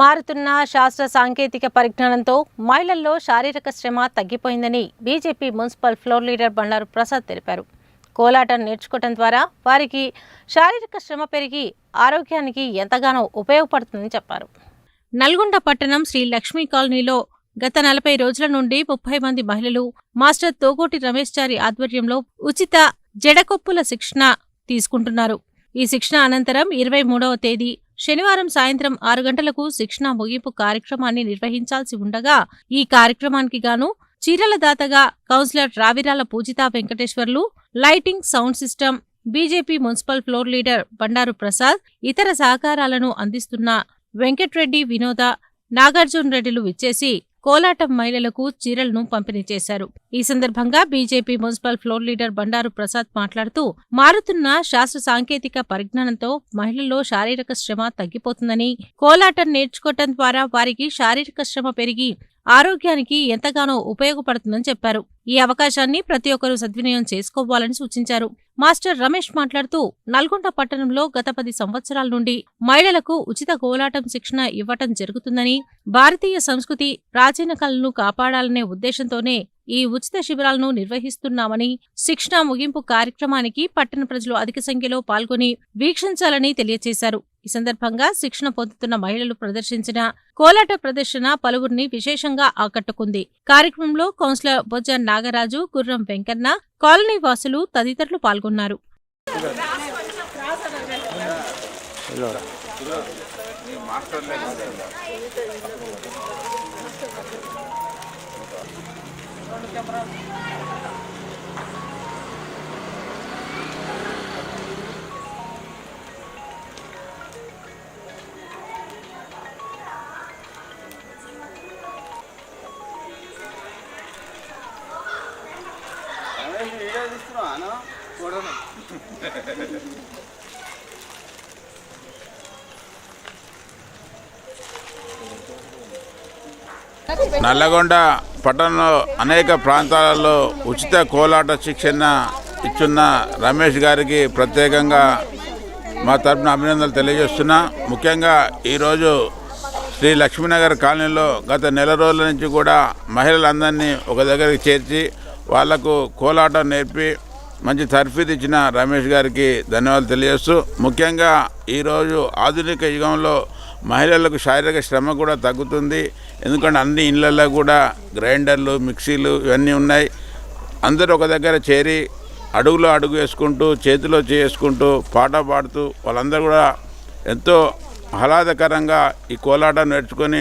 మారుతున్న శాస్త్ర సాంకేతిక పరిజ్ఞానంతో మహిళల్లో శారీరక శ్రమ తగ్గిపోయిందని BJP municipal floor leader Bandaru Prasad తెలిపారు. కోలాటం నేర్చుకోవడం ద్వారా వారికి శారీరక శ్రమ పెరిగి ఆరోగ్యానికి ఎంతగానో ఉపయోగపడుతుందని చెప్పారు. నల్గొండ పట్టణం శ్రీ లక్ష్మీ కాలనీలో గత నలభై రోజుల నుండి ముప్పై మంది మహిళలు మాస్టర్ తోగోటి రమేష్ చారి ఆధ్వర్యంలో ఉచిత జడకొప్పుల శిక్షణ తీసుకుంటున్నారు. ఈ శిక్షణ అనంతరం ఇరవై మూడవ తేదీ శనివారం సాయంత్రం ఆరు గంటలకు శిక్షణ ముగింపు కార్యక్రమాన్ని నిర్వహించాల్సి ఉండగా ఈ కార్యక్రమానికి గాను చీరల దాతగా councillor Ravirala Poojitha Venkateswarlu lighting sound system BJP municipal floor leader Bandaru Prasad ఇతర సహకారాలను అందిస్తున్న వెంకట్రెడ్డి వినోద నాగార్జున రెడ్డిలు విచ్చేసి కోలాటం మహిళలకు చీరలను పంపిణీ చేశారు. ఈ సందర్భంగా BJP municipal floor leader Bandaru Prasad మాట్లాడుతూ మారుతున్న శాస్త్ర సాంకేతిక పరిజ్ఞానంతో మహిళల్లో శారీరక శ్రమ తగ్గిపోతుందని కోలాటం నేర్చుకోవటం ద్వారా వారికి శారీరక శ్రమ పెరిగి ఆరోగ్యానికి ఎంతగానో ఉపయోగపడుతుందని చెప్పారు. ఈ అవకాశాన్ని ప్రతి ఒక్కరూ సద్వినియోగం చేసుకోవాలని సూచించారు. మాస్టర్ రమేష్ మాట్లాడుతూ నల్గొండ పట్టణంలో గత పది సంవత్సరాల నుండి మహిళలకు ఉచిత కోలాటం శిక్షణ ఇవ్వటం జరుగుతుందని భారతీయ సంస్కృతి ప్రాచీన కళలను కాపాడాలనే ఉద్దేశంతోనే ఈ ఉచిత శిబిరాలను నిర్వహిస్తున్నామని శిక్షణ ముగింపు కార్యక్రమానికి పట్టణ ప్రజలు అధిక సంఖ్యలో పాల్గొని వీక్షించాలని తెలియజేశారు ఈ సందర్భంగా శిక్షణ పొందుతున్న మహిళలు ప్రదర్శించిన కోలాట ప్రదర్శన పలువురిని విశేషంగా ఆకట్టుకుంది. కార్యక్రమంలో కౌన్సిలర్ బొజ్జ నాగరాజు గుర్రం వెంకన్న కాలనీ వాసులు తదితరులు పాల్గొన్నారు. వీడియో చూడను నల్లగొండ పట్టణంలో అనేక ప్రాంతాలలో ఉచిత కోలాట శిక్షణ ఇచ్చున్న రమేష్ గారికి ప్రత్యేకంగా మా తరపున అభినందనలు తెలియజేస్తున్నా. ముఖ్యంగా ఈరోజు శ్రీ లక్ష్మీనగర్ కాలనీలో గత నెల రోజుల నుంచి కూడా మహిళలందరినీ ఒక దగ్గరికి చేర్చి వాళ్ళకు కోలాటం నేర్పి మంచి తర్ఫీదు ఇచ్చిన రమేష్ గారికి ధన్యవాదాలు తెలియజేస్తూ ముఖ్యంగా ఈరోజు ఆధునిక యుగంలో మహిళలకు శారీరక శ్రమ కూడా తగ్గుతుంది. ఎందుకంటే అన్ని ఇళ్ళల్లో కూడా గ్రైండర్లు మిక్సీలు ఇవన్నీ ఉన్నాయి. అందరూ ఒక దగ్గర చేరి అడుగులో అడుగు వేసుకుంటూ చేతిలో చేసుకుంటూ పాట పాడుతూ వాళ్ళందరూ కూడా ఎంతో ఆహ్లాదకరంగా ఈ కోలాటం నేర్చుకొని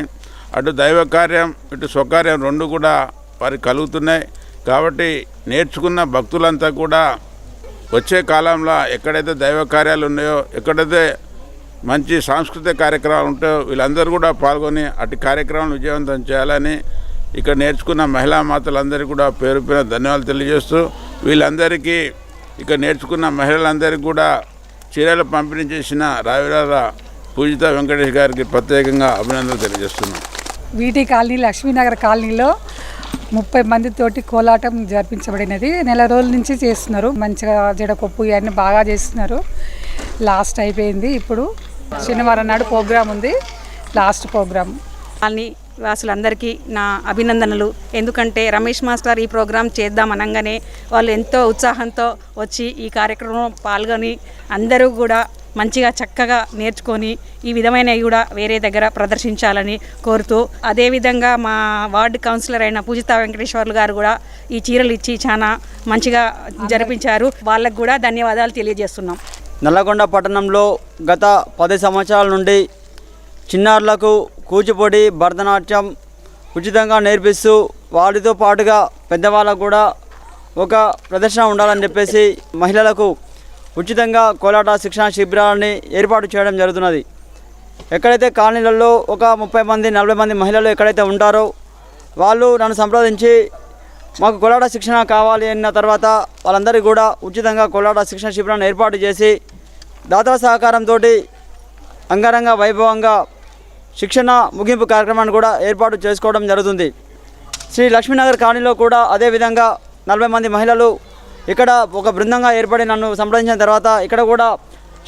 అటు దైవ కార్యం ఇటు స్వకార్యం రెండు కూడా వారికి కలుగుతున్నాయి. కాబట్టి నేర్చుకున్న భక్తులంతా కూడా వచ్చే కాలంలో ఎక్కడైతే దైవ కార్యాలు ఉన్నాయో ఎక్కడైతే మంచి సాంస్కృతిక కార్యక్రమాలు ఉంటాయో వీళ్ళందరూ కూడా పాల్గొని అటు కార్యక్రమాలు విజయవంతం చేయాలని ఇక్కడ నేర్చుకున్న మహిళా మాతలందరికీ కూడా పేరు పేరు ధన్యవాదాలు తెలియజేస్తూ వీళ్ళందరికీ ఇక్కడ నేర్చుకున్న మహిళలందరికీ కూడా చీరలు పంపిణీ చేసిన రావిరాల పూజిత వెంకటేష్ గారికి ప్రత్యేకంగా అభినందనలు తెలియజేస్తున్నాం. వీటి కాలనీ లక్ష్మీనగర్ కాలనీలో ముప్పై మందితోటి కోలాటం జరిపించబడినది. నెల రోజుల నుంచి చేస్తున్నారు. మంచిగా జడకొప్పు ఇవన్నీ బాగా చేస్తున్నారు. లాస్ట్ అయిపోయింది ఇప్పుడు. శనివారం నాడు ప్రోగ్రాం ఉంది. లాస్ట్ ప్రోగ్రామ్ వాళ్ళని వాసులందరికీ నా అభినందనలు. ఎందుకంటే రమేష్ మాస్టర్ ఈ ప్రోగ్రాం చేద్దాం అనగానే వాళ్ళు ఎంతో ఉత్సాహంతో వచ్చి ఈ కార్యక్రమం పాల్గొని అందరూ కూడా మంచిగా చక్కగా నేర్చుకొని ఈ విధమైనవి కూడా వేరే దగ్గర ప్రదర్శించాలని కోరుతూ అదేవిధంగా మా వార్డు కౌన్సిలర్ అయిన పూజిత వెంకటేశ్వర్లు గారు కూడా ఈ చీరలు ఇచ్చి చాలా మంచిగా జరిపించారు. వాళ్ళకు కూడా ధన్యవాదాలు తెలియజేస్తున్నాం. నల్లగొండ పట్టణంలో గత పది సంవత్సరాల నుండి చిన్నారులకు కూచిపూడి భరతనాట్యం ఉచితంగా నేర్పిస్తూ వాటితో పాటుగా పెద్దవాళ్ళకు కూడా ఒక ప్రదర్శన ఉండాలని చెప్పేసి మహిళలకు ఉచితంగా కోలాట శిక్షణ శిబిరాలని ఏర్పాటు చేయడం జరుగుతున్నది. ఎక్కడైతే కాలనీలలో ఒక ముప్పై మంది నలభై మంది మహిళలు ఎక్కడైతే ఉంటారో వాళ్ళు నన్ను సంప్రదించి మాకు కోలాట శిక్షణ కావాలి అన్న తర్వాత వాళ్ళందరికీ కూడా ఉచితంగా కోలాట శిక్షణ శిబిరాన్ని ఏర్పాటు చేసి దాతల సహకారంతో అంగరంగ వైభవంగా శిక్షణ ముగింపు కార్యక్రమాన్ని కూడా ఏర్పాటు చేసుకోవడం జరుగుతుంది. శ్రీ లక్ష్మీనగర్ కాలనీలో కూడా అదేవిధంగా నలభై మంది మహిళలు ఇక్కడ ఒక బృందంగా ఏర్పడి నన్ను సంప్రదించిన తర్వాత ఇక్కడ కూడా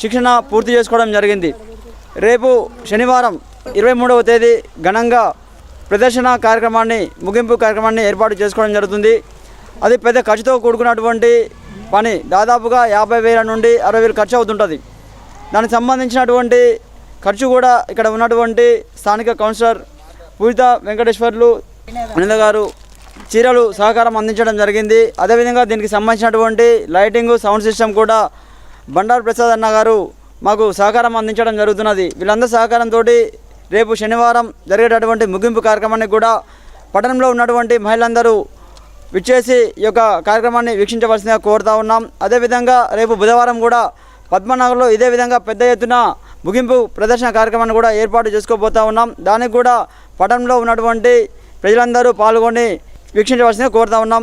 శిక్షణ పూర్తి చేసుకోవడం జరిగింది. రేపు శనివారం ఇరవై మూడవ తేదీ ఘనంగా ప్రదర్శన కార్యక్రమాన్ని ముగింపు కార్యక్రమాన్ని ఏర్పాటు చేసుకోవడం జరుగుతుంది. అది పెద్ద ఖర్చుతో కూడుకున్నటువంటి పని. దాదాపుగా యాభై వేల నుండి అరవై వేలు ఖర్చు అవుతుంటుంది. దానికి సంబంధించినటువంటి ఖర్చు కూడా ఇక్కడ ఉన్నటువంటి స్థానిక కౌన్సిలర్ పూజిత వెంకటేశ్వర్లు అనిత గారు చీరలు సహకారం అందించడం జరిగింది. అదేవిధంగా దీనికి సంబంధించినటువంటి లైటింగ్ సౌండ్ సిస్టమ్ కూడా బండారు ప్రసాద్ అన్న గారు మాకు సహకారం అందించడం జరుగుతున్నది. వీళ్ళందరి సహకారంతో రేపు శనివారం జరిగేటటువంటి ముగింపు కార్యక్రమాన్ని కూడా పట్టణంలో ఉన్నటువంటి మహిళలందరూ విచ్చేసి ఈ యొక్క కార్యక్రమాన్ని వీక్షించవలసిందిగా కోరుతా ఉన్నాం. అదేవిధంగా రేపు బుధవారం కూడా పద్మనగర్లో ఇదే విధంగా పెద్ద ఎత్తున ముగింపు ప్రదర్శన కార్యక్రమాన్ని కూడా ఏర్పాటు చేసుకోబోతా ఉన్నాం. దానికి కూడా పట్టణంలో ఉన్నటువంటి ప్రజలందరూ పాల్గొని వీక్షించవలసిందిగా కోరుతా ఉన్నాం.